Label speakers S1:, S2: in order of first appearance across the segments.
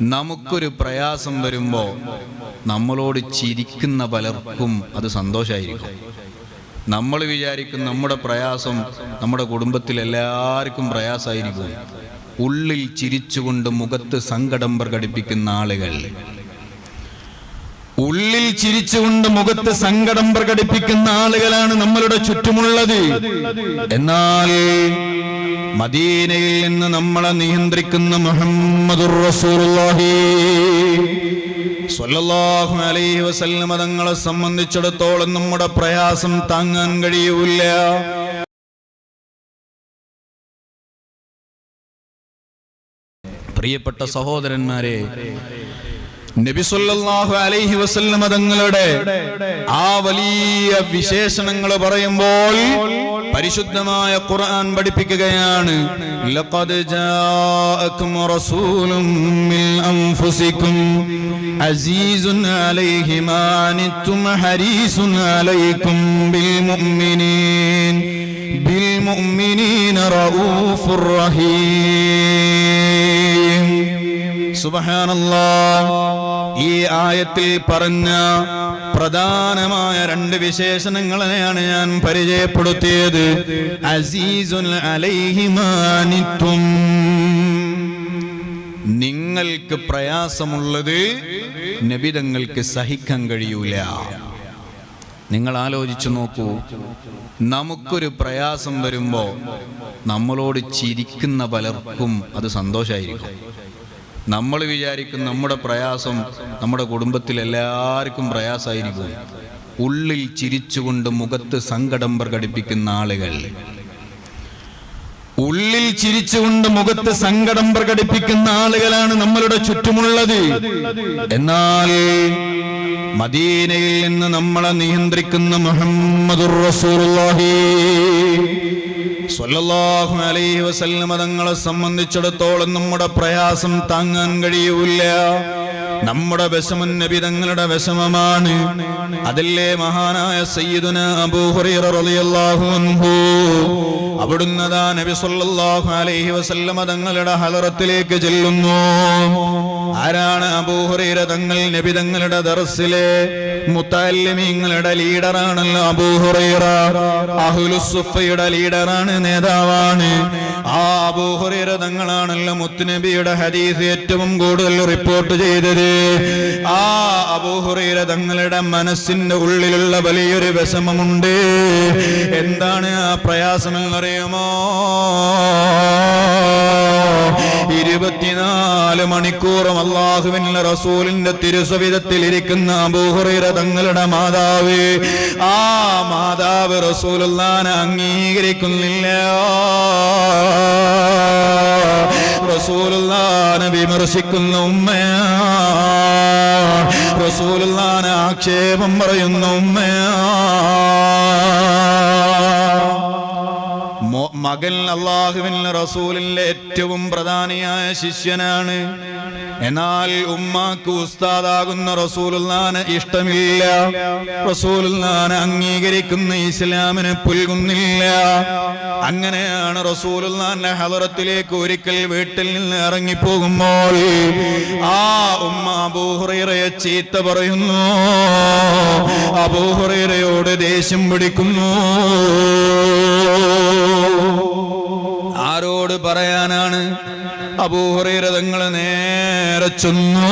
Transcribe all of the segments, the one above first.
S1: നമുക്കൊരു പ്രയാസം വരുമ്പോൾ നമ്മളോട് ചിരിക്കുന്ന പലർക്കും അത് സന്തോഷമായിരിക്കും നമ്മൾ വിചാരിക്കും നമ്മുടെ പ്രയാസം നമ്മുടെ കുടുംബത്തിൽ എല്ലാവർക്കും പ്രയാസമായിരിക്കും. ഉള്ളിൽ ചിരിച്ചുകൊണ്ട് മുഖത്ത് സങ്കടം പ്രകടിപ്പിക്കുന്ന ആളുകൾ. ഉള്ളിൽ ചിരിച്ചുകൊണ്ട് മുഖത്ത് സങ്കടം പ്രകടിപ്പിക്കുന്ന ആളുകളാണ് നമ്മളുടെ ചുറ്റുമുള്ളത്. എന്നാൽ മദീനയിൽ നിന്ന് നമ്മളെ നിയന്ത്രിക്കുന്ന മുഹമ്മദുർ റസൂലുള്ളാഹി സ്വല്ലല്ലാഹു അലൈഹി വസല്ലം തങ്ങളെ സംബന്ധിച്ചിടത്തോളം നമ്മുടെ പ്രയാസം താങ്ങാൻ കഴിയൂല പ്രിയപ്പെട്ട സഹോദരന്മാരെ നബി സല്ലല്ലാഹു അലൈഹി വസല്ലമ തങ്ങളുടെ ആ വലിയ വിശേഷണങ്ങൾ പറയുമ്പോൾ പരിശുദ്ധമായ ഖുർആൻ പഠിപ്പിക്കുകയാണ്. ലഖദ് അൻഫുസിക്കും ബിൽ മുഅ്മിനീൻ. ബിൽ റഊഫുർ റഹീം. സുബഹാനല്ലാ ഈ ആയത്തിൽ പറഞ്ഞ പ്രധാനമായ രണ്ട് വിശേഷണങ്ങളെയാണ് ഞാൻ പരിചയപ്പെടുത്തിയത്. അസീസുൽ അലൈഹിമാനിത്തും നിങ്ങൾക്ക് പ്രയാസമുള്ളത് നബിതങ്ങൾക്ക് സഹിക്കാൻ കഴിയൂല. നിങ്ങൾ ആലോചിച്ചു നോക്കൂ. നമുക്കൊരു പ്രയാസം വരുമ്പോ നമ്മളോട് ചിരിക്കുന്ന പലർക്കും അത് സന്തോഷമായിരിക്കും നമ്മൾ വിചാരിക്കും നമ്മുടെ പ്രയാസം നമ്മുടെ കുടുംബത്തിൽ എല്ലാവർക്കും പ്രയാസമായിരിക്കും. ഉള്ളിൽ ചിരിച്ചുകൊണ്ട് മുഖത്ത് സങ്കടം പ്രകടിപ്പിക്കുന്ന ആളുകൾ. ഉള്ളിൽ ചിരിച്ചുകൊണ്ട് മുഖത്ത് സങ്കടം പ്രകടിപ്പിക്കുന്ന ആളുകളാണ് നമ്മളുടെ ചുറ്റുമുള്ളത്. എന്നാൽ മദീനയിൽ നിന്ന് നമ്മളെ നിയന്ത്രിക്കുന്ന മുഹമ്മദുർ റസൂലുള്ളാഹി സ്വല്ലല്ലാഹു അലൈഹി വസല്ലം തങ്ങളെ സംബന്ധിച്ചിടത്തോളം നമ്മുടെ പ്രയാസം താങ്ങാൻ കഴിയൂല നമ്മുടെ വിഷമം നബി തങ്ങളുടെ വിഷമമാണ്. അതല്ലേ മഹാനായ സയ്യിദുന അബൂ ഹുറൈറ റളിയല്ലാഹു അൻഹു. നബി സല്ലല്ലാഹു അലൈഹി വസല്ലമ തങ്ങളുടെ ഹലറത്തിലേക്ക് ചെല്ലുന്നു. ആരാണ് അബൂ ഹുറൈറ തങ്ങൾ നബി തങ്ങളുടെ ദർസിലെ മുത്തല്ലിമീങ്ങളുടെ ലീഡറാണല്ലോ അബൂ അഹുലുസുഫയുടെ ലീഡറാണ് നേതാവാണ്. ആ അബൂ ഹുറൈറ തങ്ങളാണല്ലോ മുത്തുനബിയുടെ ഹദീസ് ഏറ്റവും കൂടുതൽ റിപ്പോർട്ട് ചെയ്തത്. ആ അബൂ ഹുറൈറ തങ്ങളുടെ മനസ്സിന്റെ ഉള്ളിലുള്ള വലിയൊരു വിഷമമുണ്ട്. എന്താണ് ആ പ്രയാസം എന്നറിയുമോ ഇരുപത്തിനാല് മണിക്കൂറും അള്ളാഹുവിന്റെ റസൂലിന്റെ തിരുസവിധത്തിൽ ഇരിക്കുന്ന അബൂഹുറൈറ തങ്ങളുടെ മാതാവ്. ആ മാതാവ് റസൂലുള്ളാനെ അംഗീകരിക്കുന്നില്ല. റസൂലുള്ളാനെ വിമർശിക്കുന്ന ഉമ്മയാ റസൂലുള്ളാനെ ആക്ഷേപം പറയുന്ന ഉമ്മയാ മകൻ അള്ളാഹുവിൻ റസൂലിന്റെ ഏറ്റവും പ്രധാനിയായ ശിഷ്യനാണ്. എന്നാൽ ഉമ്മാക്ക് ഉസ്താദാകുന്ന റസൂലുല്ലാന് ഇഷ്ടമില്ല. റസൂലുള്ളാനെ അംഗീകരിക്കുന്ന ഇസ്ലാമിന് പുൽകുന്നില്ല. അങ്ങനെയാണ് റസൂലുല്ലാന്റെ ഹലറത്തിലേക്ക് ഒരിക്കൽ വീട്ടിൽ നിന്ന് ഇറങ്ങിപ്പോകുമ്പോൾ ആ ഉമ്മ അബൂഹുറയെ ചീത്ത പറയുന്നു. അബൂഹുറയോട് ദേഷ്യം പിടിക്കുന്നു. ആരോട് പറയാനാണ്? അബൂഹുറൈറ തങ്ങൾ നേരെ ചെന്നു?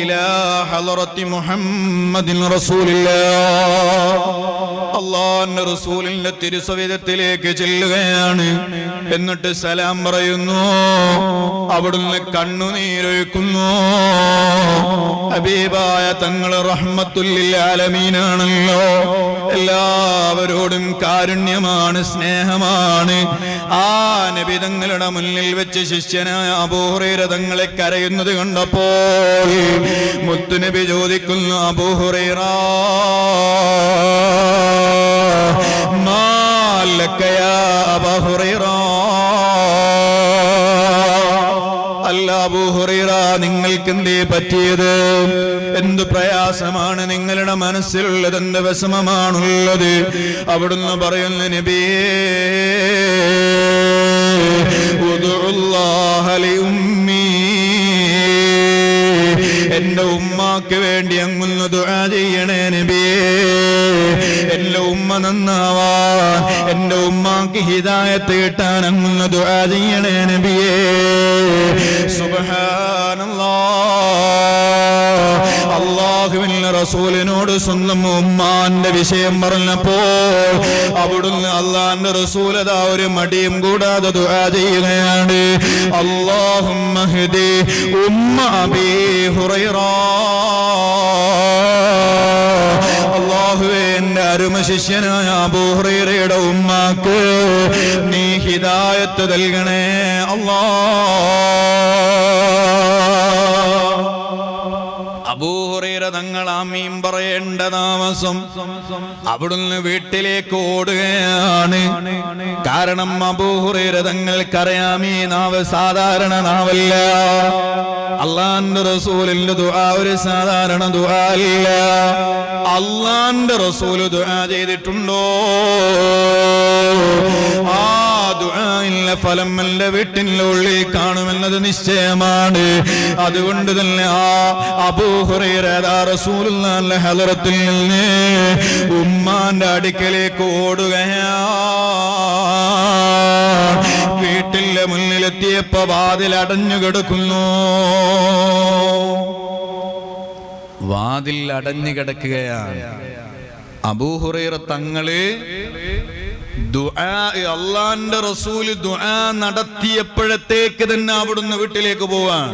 S1: ഇലാ محمد മുഹമ്മദിൻ الله അള്ളാഹുവിന്റെ റസൂലിന്റെ തിരുസവിധത്തിലേക്ക് ചെല്ലുകയാണ്. എന്നിട്ട് സലാം പറയുന്നു അവിടുന്ന് കണ്ണുനീരൊഴുക്കുന്നു. ഹബീബായ തങ്ങൾ റഹ്മത്തുല്ലാലമീനാണല്ലോ എല്ലാവരോടും കാരുണ്യമാണ് സ്നേഹമാണ്. ആ നബി തങ്ങളുടെ മുന്നിൽ വെച്ച് ശിഷ്യനായ അബൂഹുറൈറ തങ്ങളെ കരയുന്നത് കണ്ടപ്പോൾ മുത്തുനബി ചോദിക്കുന്നു അബൂഹുറൈറ മാലക്കയാ അബൂഹുറൈറ അല്ല അബൂഹുറൈറ നിങ്ങൾക്ക് എന്തേ പറ്റിയത്? എന്ത് പ്രയാസമാണ് നിങ്ങളുടെ മനസ്സിലുള്ളത്? എന്ത് വിഷമമാണുള്ളത്? അവിടുന്ന് പറയുന്ന നബിയേ ഉദുഉല്ലാഹ ദുആ ചെയ്യണേ നബിയേ എന്റെ ഉമ്മ നന്നാവാ. എന്റെ ഉമ്മാക്ക് ഹിദായത്ത് കിട്ടാൻ അങ്ങ് ദുആ ചെയ്യണേ നബിയേ സുബ്ഹാനല്ലാഹ് അള്ളാഹുവിന്റെ റസൂലിനോട് സ്വന്തം ഉമ്മാന്റെ വിഷയം പറഞ്ഞപ്പോൾ അവിടുന്ന് അള്ളാന്റെ റസൂൽ അതാ ഒരു മടിയും കൂടാതെ ദുആ ചെയ്യുകയാണ്. ഹുറൈറ. എന്റെ അരുമ ശിഷ്യനായ അബൂഹുറയുടെ ഉമ്മാക്ക് നീ ഹിദായത്ത് നൽകണേ. അല്ലാ. അബൂഹുറൈറ തങ്ങൾ ആമീൻ പറയേണ്ട താമസം അവിടുന്ന് വീട്ടിലേക്ക് ഓടുകയാണ്. കാരണം അബൂഹുറൈറ ഈ നാവ് സാധാരണ നാവല്ല. അള്ളാന്റെ റസൂലിന്റെ ദുആ ഒരു സാധാരണ ദുആ അല്ല. അള്ളാന്റെ റസൂൽ ദുആ ചെയ്തിട്ടുണ്ടോ? ആ ഫലം എന്റെ വീട്ടിന്റെ ഉള്ളിൽ കാണുമെന്നത് നിശ്ചയമാണ്. അതുകൊണ്ട് തന്നെ ആ അബൂഹുറൈറാ റസൂലുള്ളാഹിന്റെ ഹദറത്തിൽ നിന്ന് ഉമ്മാന്റെ അടുക്കലേക്ക് ഓടുകയാ. വീട്ടിലെ മുന്നിലെത്തിയപ്പോ വാതിൽ അടഞ്ഞു കിടക്കുന്നു. വാതിൽ അടഞ്ഞു കിടക്കുകയാണ്. അബൂഹുറൈറ തങ്ങൾ അള്ളാന്റെ റസൂൽ ദുആ നടത്തിയപ്പോഴത്തേക്ക് തന്നെ അവിടുന്ന് വീട്ടിലേക്ക് പോവാൻ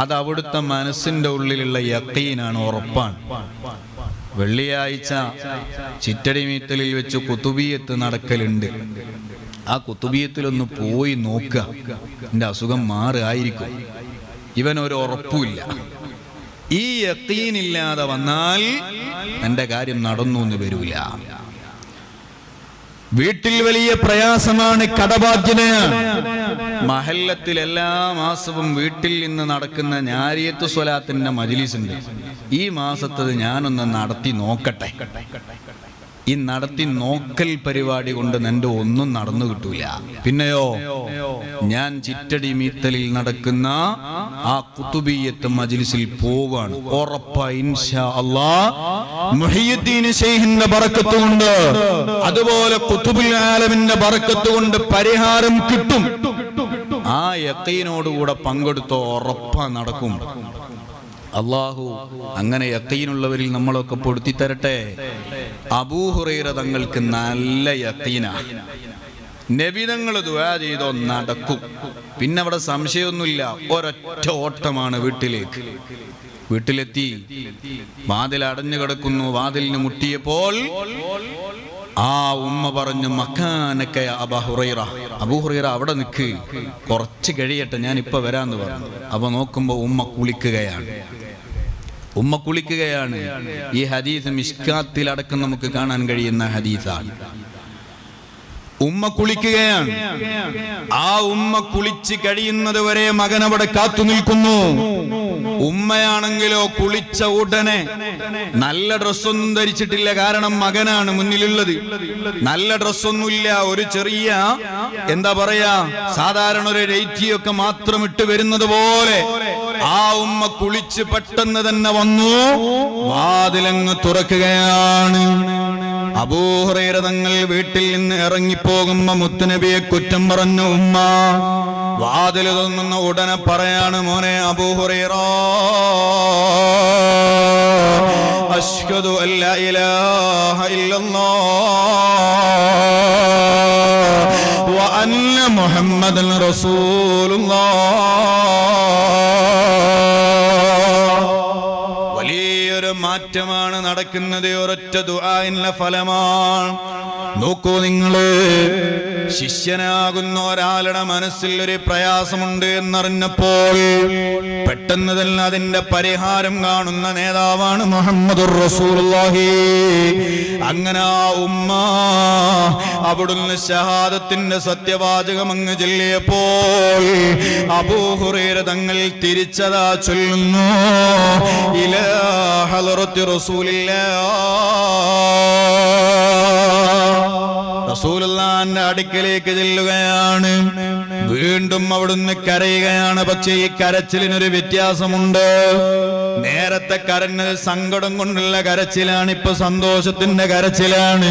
S1: അത് അവിടുത്തെ മനസ്സിന്റെ ഉള്ളിലുള്ള യക്കീനാണ് ഉറപ്പാണ്. വെള്ളിയാഴ്ച ചിറ്റടി മീറ്റലിൽ വെച്ച് കുത്തുബിയത്ത് നടക്കലുണ്ട്. ആ കുത്തുബിയത്തിലൊന്ന് പോയി നോക്കുക. എന്റെ അസുഖം മാറായിരിക്കും. ഇവൻ ഒരു ഉറപ്പുമില്ല. ഈ യക്കീനില്ലാതെ വന്നാൽ എന്റെ കാര്യം നടന്നു എന്ന് വരൂല. വീട്ടിൽ വലിയ പ്രയാസമാണ് കടബാധ്യതയാണ്. മഹല്ലത്തിൽ എല്ലാ മാസവും വീട്ടിൽ നിന്ന് നടക്കുന്ന ഞാരിയത്ത് സ്വലാത്തിന്റെ മജിലിസ് ഉണ്ട് ഈ മാസത്തത് ഞാനൊന്ന് നടത്തി നോക്കട്ടെ. ഈ നടത്തി നോക്കൽ പരിപാടി കൊണ്ട് നിന്റെ ഒന്നും നടന്നു കിട്ടൂല. പിന്നെയോ ഞാൻ ചിറ്റടി മീത്തലിൽ നടക്കുന്ന ആ കുത്തുബീയത്ത് മജിലിസിൽ പോവാണ്. അതുപോലെ കുത്തുബുൽ ആലമിന്റെ ബറക്കത്ത് കൊണ്ട് പരിഹാരം കിട്ടും. ആ യക്കീനോടുകൂടെ പങ്കെടുത്തോ ഉറപ്പ നടക്കും. അള്ളാഹു അങ്ങനെ യക്കീനുള്ളവരിൽ നമ്മളൊക്കെ പൊടുത്തി തരട്ടെ അബൂഹുറൈറ തങ്ങൾക്ക് നല്ല യക്കീന. നബിതങ്ങൾ ദുവാ ചെയ്തോ നടക്കും. പിന്നെ അവിടെ സംശയമൊന്നുമില്ല. ഒരൊറ്റ ഓട്ടമാണ് വീട്ടിലേക്ക്. വീട്ടിലെത്തി. വാതിൽ അടഞ്ഞു കിടക്കുന്നു. വാതിലിന് മുട്ടിയപ്പോൾ ആ ഉമ്മ പറഞ്ഞു മക്കാനൊക്കെ അബഹുറൈറ അബൂഹുറൈറ അവിടെ നിൽക്ക് കുറച്ച് കഴിയട്ടെ ഞാൻ ഇപ്പൊ വരാന്ന് പറഞ്ഞു. അപ്പൊ നോക്കുമ്പോ ഉമ്മ കുളിക്കുകയാണ്. ഉമ്മ കുളിക്കുകയാണ്. ഈ ഹദീസ് മിഷ്കാത്തിൽ അടക്കം നമുക്ക് കാണാൻ കഴിയുന്ന ഹദീസാണ്. ഉമ്മ കുളിക്കുകയാണ്. ആ ഉമ്മ കുളിച്ച് കഴിയുന്നത് വരെ മകൻ അവിടെ കാത്തു നിൽക്കുന്നു. ഉമ്മയാണെങ്കിലോ കുളിച്ച ഉടനെ നല്ല ഡ്രസ്സൊന്നും ധരിച്ചിട്ടില്ല. കാരണം മകനാണ് മുന്നിലുള്ളത്. നല്ല ഡ്രസ്സൊന്നുമില്ല. ഒരു ചെറിയ എന്താ പറയാ സാധാരണ ഒരു രൈറ്റിയൊക്കെ മാത്രം ഇട്ട് വരുന്നത് പോലെ ആ ഉമ്മ കുളിച്ച് പെട്ടെന്ന് തന്നെ വന്നു. വാതിലങ്ങ് തുറക്കുകയാണ്. അബൂഹുറൈറ തങ്ങൾ വീട്ടിൽ നിന്ന് ഇറങ്ങിപ്പോകുമ്പോ മുത്തുനബിയെ കുറ്റം പറഞ്ഞു ഉമ്മ വാതിൽ തോന്നുന്ന ഉടനെ പറയാണ് മോനെ അബൂഹുറൈറ അഷ്ഹദു അല്ല ഇലാഹ അന്ന മുഹമ്മദൻ റസൂലുള്ളാഹ്. മാറ്റമാണ് നടക്കുന്നത്. ഒരൊറ്റ ദുആഇന്റെ ഫലമാണ്. നോക്കൂ നിങ്ങൾ. ശിഷ്യനാകുന്ന ഒരാളുടെ മനസ്സിൽ ഒരു പ്രയാസമുണ്ട് എന്നറിഞ്ഞപ്പോൾ പെട്ടെന്ന് തന്നെ അതിന്റെ പരിഹാരം കാണുന്ന നേതാവാണ് മുഹമ്മദ് റസൂലുള്ളാഹി. അങ്ങനെ ആ ഉമ്മ അവിടുന്ന് ഷഹാദത്തിന്റെ സത്യവാചകം അങ്ങ് ചൊല്ലിയപ്പോൾ അബൂഹുറൈറ തങ്ങൾ തിരിച്ചതാ ചൊല്ലുന്നു. ഇല ഹലറത്തി റസൂലില്ലാഹ്. റസൂലുള്ളാന്റെ അടുക്കലേക്ക് ചെല്ലുകയാണ്. വീണ്ടും അവിടുന്ന് കരയുകയാണ്. പക്ഷേ ഈ കരച്ചിലിനൊരു വ്യത്യാസമുണ്ട്. നേരത്തെ കരഞ്ഞത് സങ്കടം കൊണ്ടുള്ള കരച്ചിലാണ് ഇപ്പൊ സന്തോഷത്തിന്റെ കരച്ചിലാണ്.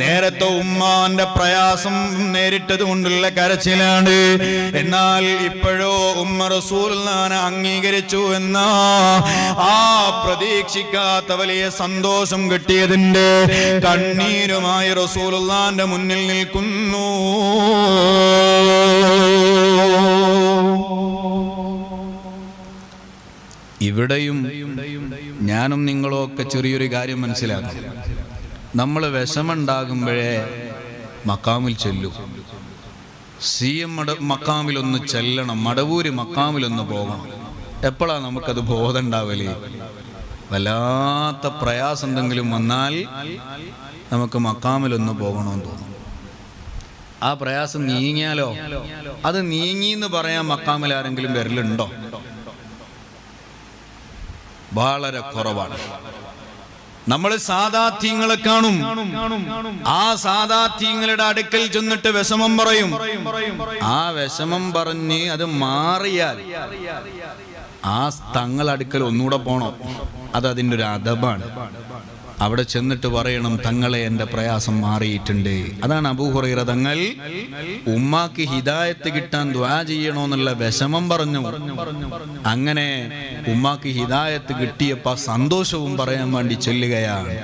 S1: നേരത്തെ ഉമ്മാന്റെ പ്രയാസം നേരിട്ടത് കൊണ്ടുള്ള കരച്ചിലാണ്. എന്നാൽ ഇപ്പോഴോ ഉമ്മ റസൂൽനാനെ അംഗീകരിച്ചു എന്ന ആ പ്രതീക്ഷിക്കാത്ത വലിയ സന്തോഷം കിട്ടിയതിന്റെ കണ്ണീരുമായി റസൂൽ മുന്നിൽ നിൽക്കുന്നു. ഇവിടെയും ഞാനും നിങ്ങളും ഒക്കെ ചെറിയൊരു കാര്യം മനസ്സിലാക്കും. നമ്മൾ വിഷമുണ്ടാകുമ്പോഴേ മക്കാമിൽ ചെല്ലൂ. സി എം മട മക്കാമിലൊന്ന് ചെല്ലണം. മടവൂര് മക്കാമിലൊന്ന് പോകണം. എപ്പോഴാ നമുക്കത് ബോധം ഉണ്ടാവലേ വല്ലാത്ത പ്രയാസം എന്തെങ്കിലും വന്നാൽ നമുക്ക് മക്കാമിലൊന്ന് പോകണമെന്ന് തോന്നും. ആ പ്രയാസം നീങ്ങിയാലോ? അത് നീങ്ങി എന്ന് പറയാൻ മക്കാമിൽ ആരെങ്കിലും വരലുണ്ടോ? വളരെ കുറവാണ്. നമ്മൾ സാധാത്യങ്ങളെ കാണും. ആ സാധാത്യങ്ങളുടെ അടുക്കൽ ചെന്നിട്ട് വിഷമം പറയും. ആ വിഷമം പറഞ്ഞ് അത് മാറിയാൽ ആ തങ്ങളടുക്കൽ ഒന്നുകൂടെ പോണം. അത് അതിന്റെ ഒരു അദബാണ്. അവിടെ ചെന്നിട്ട് പറയണം തങ്ങളെ എന്റെ പ്രയാസം മാറിയിട്ടുണ്ട്. അതാണ് അബൂഹുറൈറ തങ്ങൾ ഉമ്മാക്ക് ഹിദായത്ത് കിട്ടാൻ ദ്വാ ചെയ്യണമെന്നുള്ള വിഷമം പറഞ്ഞു. അങ്ങനെ ഉമ്മാക്ക് ഹിദായത്ത് കിട്ടിയപ്പോൾ സന്തോഷവും പറയാൻ വേണ്ടി ചെല്ലുകയാണ്.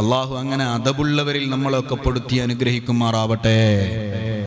S1: അള്ളാഹു അങ്ങനെ അതബുള്ളവരിൽ നമ്മളൊക്കെ പെടുത്തി അനുഗ്രഹിക്കുമാറാവട്ടെ.